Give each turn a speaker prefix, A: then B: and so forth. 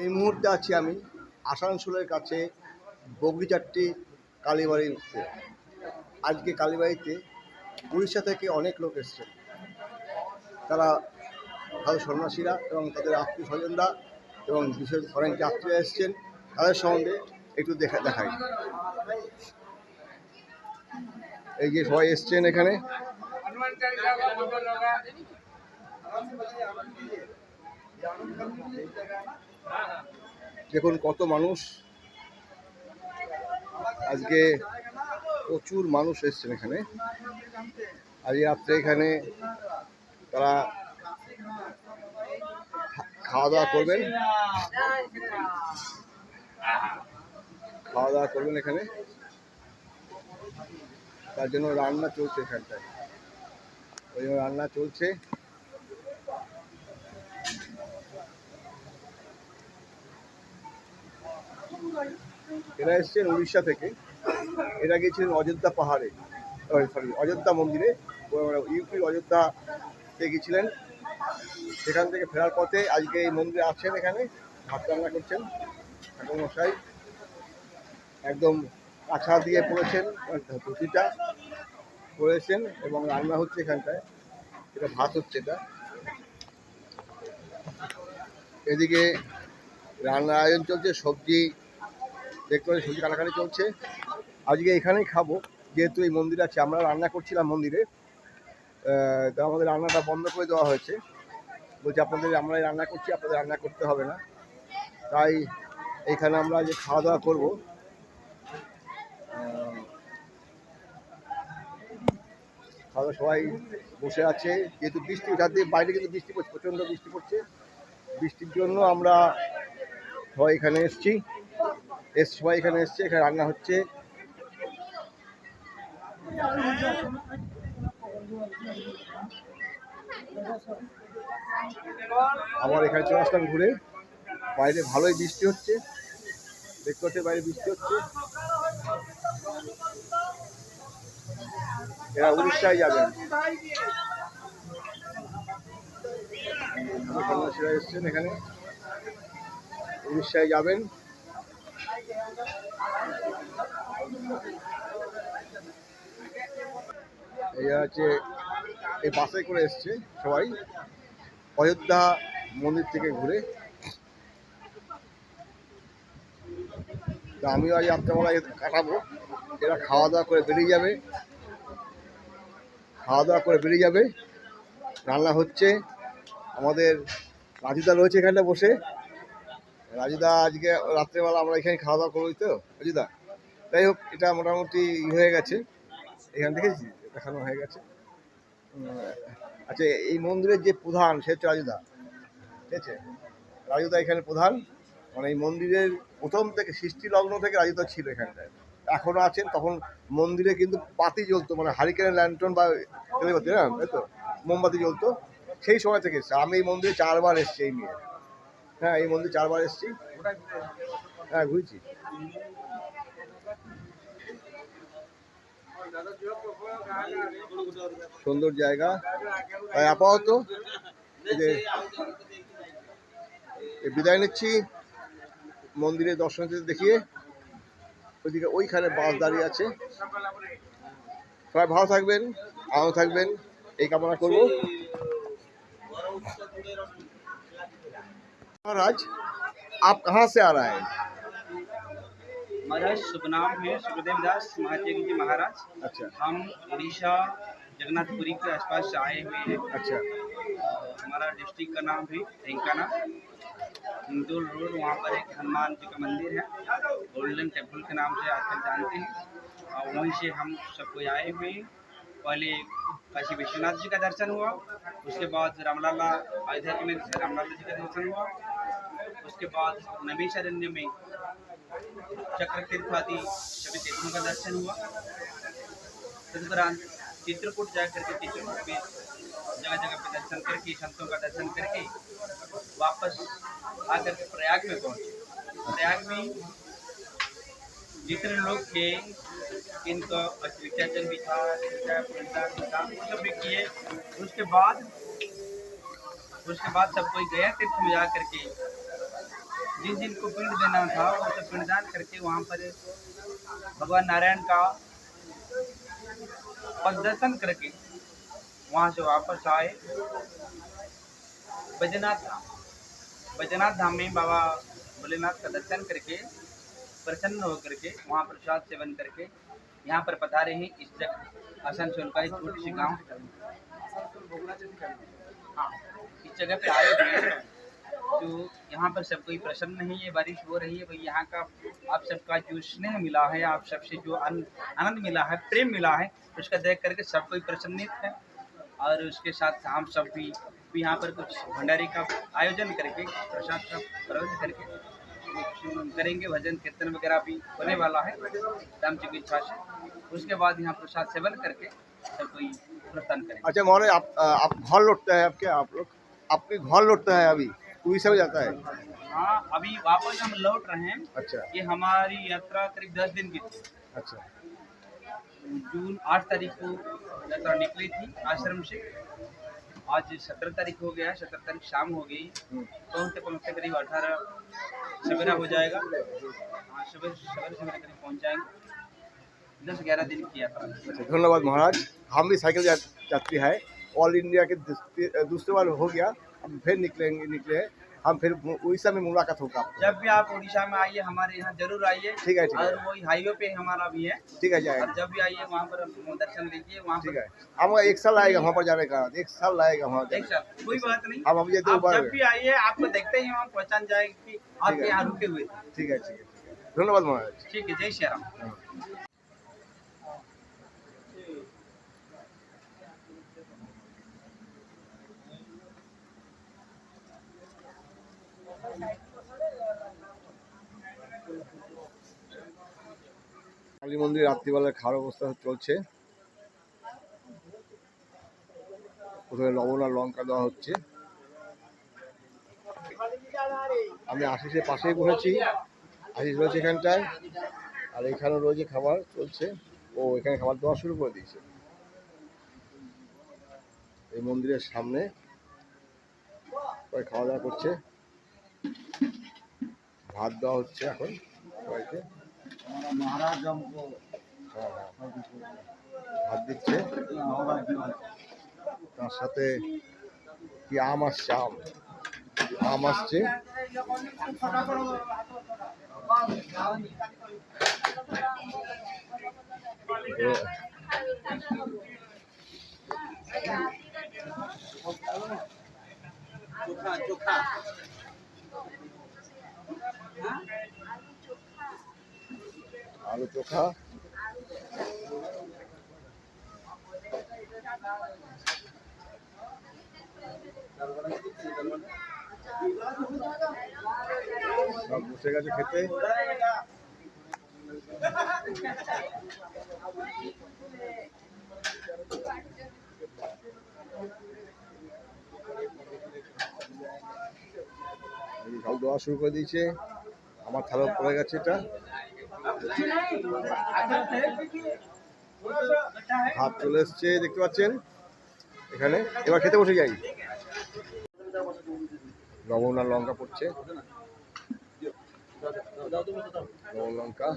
A: এই মুহূর্তে আছি আমি আসানসোলের কাছে বগরিচাট্টি কালীবাড়িতে আজকে কালীবাড়িতে উড়িষ্যা থেকে অনেক লোক এসছে তারা ভালো সন্ন্যাসীরা এবং তাদের আত্মীয় স্বজনরা এবং বিশেষ ফরেন যাত্রীরা এসছেন। তাদের সম্বন্ধে একটু দেখা দেখাই। এই যে সবাই এসছেন এখানে। দেখুন কত মানুষ আজকে প্রচুর মানুষ এসছেন এখানে। আজ রাত্রে এখানে তারা খাওয়া দাওয়া করবেন। খাওয়া দাওয়া করবেন এখানে। তার জন্য রান্না চলছে এখানটায়। ওই জন্য রান্না চলছে। এরা এসছেন উড়িষ্যা থেকে। এরা গেছিলেন অযোধ্যা পাহাড়ে। সরি অযোধ্যা মন্দিরে। ইউপির অযোধ্যাতে গেছিলেন সেখান থেকে ফেরার পথে আজকে এই মন্দিরে আছেন এখানে। ভাত রান্না করছেন ঠাকুর মশাই একদম কাছা দিয়ে পড়েছেন ধুতিটা পড়েছেন এবং রান্না হচ্ছে এখানটায়। এটা ভাত হচ্ছে এটা। এদিকে রান্নার আয়োজন চলছে, সবজি দেখতে পাচ্ছি সবজি কাটাকাটি চলছে। আজকে এখানেই খাব। যেহেতু এই মন্দির আছে, আমরা রান্না করছিলাম মন্দিরে। তো আমাদের রান্নাটা বন্ধ করে দেওয়া হয়েছে। বলছি আপনাদের, আমরা রান্না করছি, আপনাদের রান্না করতে হবে না। তাই এখানে আমরা যে খাওয়া দাওয়া করব খাওয়া সবাই বসে আছে। যেহেতু বৃষ্টি রাতে বাইরে কিন্তু বৃষ্টি পড়ছে, প্রচণ্ড বৃষ্টি পড়ছে। বৃষ্টির জন্য আমরা সবাই এখানে এসছি। এস সবাই এখানে এসছে, এখানে রান্না হচ্ছে। আবার এখানে চলে আসলাম ঘুরে। বাইরে ভালোই বৃষ্টি হচ্ছে। দেখতে হচ্ছে বাইরে বৃষ্টি হচ্ছে। এরা উড়িষ্যায় যাবেন এখানে। উড়িষ্যায় যাবেন। এই হচ্ছে এই বাসে করে এসছে সবাই। অযোধ্যা মন্দির থেকে ঘুরে। তা আমিও আজ রাত্রেবেলায় কাটাবো। এরা খাওয়া দাওয়া করে বেরিয়ে যাবে। খাওয়া দাওয়া করে বেরিয়ে যাবে। রান্না হচ্ছে। আমাদের রাজুদা রয়েছে এখানটা বসে। রাজুদা আজকে রাত্রেবেলা আমরা এখানে খাওয়া দাওয়া করবোই তো, রাজুদা? যাই হোক, এটা মোটামুটি হয়ে গেছে। এখান দেখেছি দেখানো হয়ে গেছে। আচ্ছা এই মন্দিরের যে প্রধান, সে হচ্ছে রাজুদা। ঠিক আছে? রাজুদা এখানে প্রধান। মানে এই মন্দিরের প্রথম থেকে সৃষ্টি লগ্ন থেকে রাজুদা ছিল এখানটায়। এখনও আছেন, তখন মন্দিরে কিন্তু পাতি জ্বলতো মানে হারিকেনের ল্যান্টন বা তেলেবাতি না তাই তো? মোমবাতি জ্বলতো। সেই সময় থেকে আমি এই মন্দিরে চারবার এসছি এই নিয়ে। হ্যাঁ এই মন্দির চারবার এসছি। হ্যাঁ ঘুরেছি। সুন্দর জায়গা। তাই আপাতত যে বিদায় নিচ্ছি। মন্দিরে দর্শনার্থীদের দেখিয়ে ওইদিকে ওইখানে বাস দাঁড়িয়ে আছে। সবাই ভালো থাকবেন আনন্দ থাকবেন, এই কামনা করব। महाराज आप कहाँ से आ रहा है?
B: हमारा शुभ नाम है सुखदेव दास महात्मा जी महाराज।
A: अच्छा।
B: हम उड़ीसा जगन्नाथपुरी के आसपास से आए हुए हैं।
A: अच्छा।
B: हमारा डिस्ट्रिक्ट का नाम है ढेंकाना। इंदौर रोड वहाँ पर एक हनुमान जी का मंदिर है। गोल्डन टेंपल के नाम से आजकल जानते हैं। और वहीं से हम सब कोई आए हुए हैं। पहले काशी विश्वनाथ जी का दर्शन हुआ। उसके बाद रामलाला अयोध्या जी में रामलाला जी का दर्शन हुआ। उसके बाद नवेशारण्य में चक्र तीर्थ आदि सभी तीर्थों का दर्शन हुआ, तदुपरांत चित्रकूट जा करके चित्रकूट में जगह जगह पे दर्शन करके, संतों का दर्शन करके वापस आकर के प्रयाग में पहुँचे। प्रयाग में जितने लोग थे, इनका विसर्जन भी था सब भी किए। उसके बाद उसके बाद सब कोई गया तीर्थ में जा करके जिन जिनको पिंड देना था, वो सब पिंडदान करके वहाँ पर भगवान नारायण का पद दर्शन करके वहाँ से वापस आए। बैजनाथ धाम बैजनाथ धाम में बाबा भोलेनाथ का दर्शन करके, प्रसन्न होकर के वहाँ प्रसाद सेवन करके यहाँ पर पधारे हैं इस जगह आसनसोल का एक छोटी सी गाँव। हाँ इस जगह पे आए हुए तो यहाँ पर सब कोई प्रसन्न नहीं है, बारिश हो रही है भाई यहाँ का आप सबका जो स्नेह मिला है, आप सबसे जो आनंद मिला है, प्रेम मिला है, उसका देख करके सब कोई प्रसन्नित है। और उसके साथ हम सब भी यहाँ पर कुछ भंडारे का आयोजन करके, प्रसाद का प्रबंध करके, करेंगे, भजन कीर्तन वगैरह भी होने वाला है, राम जी की इच्छा से। उसके बाद यहाँ प्रसाद सेवन करके सब कोई प्रस्थान करेंगे।
A: अच्छा मोहन आप आप घर लौटते हैं आपके आप लोग? आपके घर लौटता है अभी? जाता है?
B: हाँ अभी वापस हम लौट रहे हैं।
A: अच्छा।
B: ये हमारी यात्रा करीब दस दिन की थी।
A: अच्छा।
B: जून आठ तारीख को यात्रा निकली थी आश्रम से। आज सत्रह तारीख हो गया सत्रह तारीख शाम हो गई।
A: हम्म।
B: पहुँचते पहुँचते करीब अठारह सवेरा हो जाएगा। हाँ सवेरे सवेरे सवेरे करीब पहुँच जाएँगे दस ग्यारह दिन की यात्रा।
A: अच्छा धन्यवाद महाराज। हम भी साइकिल यात्री है। ऑल इंडिया के दूसरे दूसरे बार हो गया। अब फिर निकलेंगे निकले हम फिर उड़ीसा में मुलाकात होगा
B: जब भी आप उड़ीसा में आइए हमारे यहाँ ज़रूर आइए।
A: ठीक है, ठीक है।
B: और वही हाईवे पे हमारा भी है।
A: ठीक है जाएगा।
B: जब भी आइए वहाँ पर दर्शन लीजिए वहाँ
A: ठीक है। हम एक साल आएगा वहाँ पर जाने का। एक साल लगेगा वहाँ
B: एक साथ कोई बात नहीं।
A: हम ये दो
B: आप
A: बार
B: जब भी आइए आपको देखते ही वहाँ पहचान जाएगी आपके यहाँ रुके हुए।
A: ठीक है ठीक है ठीक है। धन्यवाद महाराज।
B: ठीक है जय श्री राम।
A: কালী মন্দির রাত্রিবেলায় খাওয়ার অবস্থা চলছে। প্রথমে লবণ আর লঙ্কা দেওয়া হচ্ছে। আমি আশিসের পাশেই বসেছি। আশিস রয়েছে এখানটায়। আর এখানেও রয়েছে খাবার চলছে। ও এখানে খাবার দেওয়া শুরু করে দিয়েছে। এই মন্দিরের সামনে খাওয়া দাওয়া করছে। ভাত দেওয়া হচ্ছে এখন সবাইকে। ভাত দিচ্ছে। তার সাথে কি আম আসছে? আম। আম আসছে।
B: চোখা চোখা।
A: আলু চোখা। সব বসে গেছে খেতে। সব দেওয়া শুরু করে দিয়েছে। আমার থালা পড়ে গেছে এটা। ভাত চলে এসছে, দেখতে পাচ্ছেন? এখানে। এবার খেতে বসে যাই। লবণ আর লঙ্কা পড়ছে। লবণ, লঙ্কা।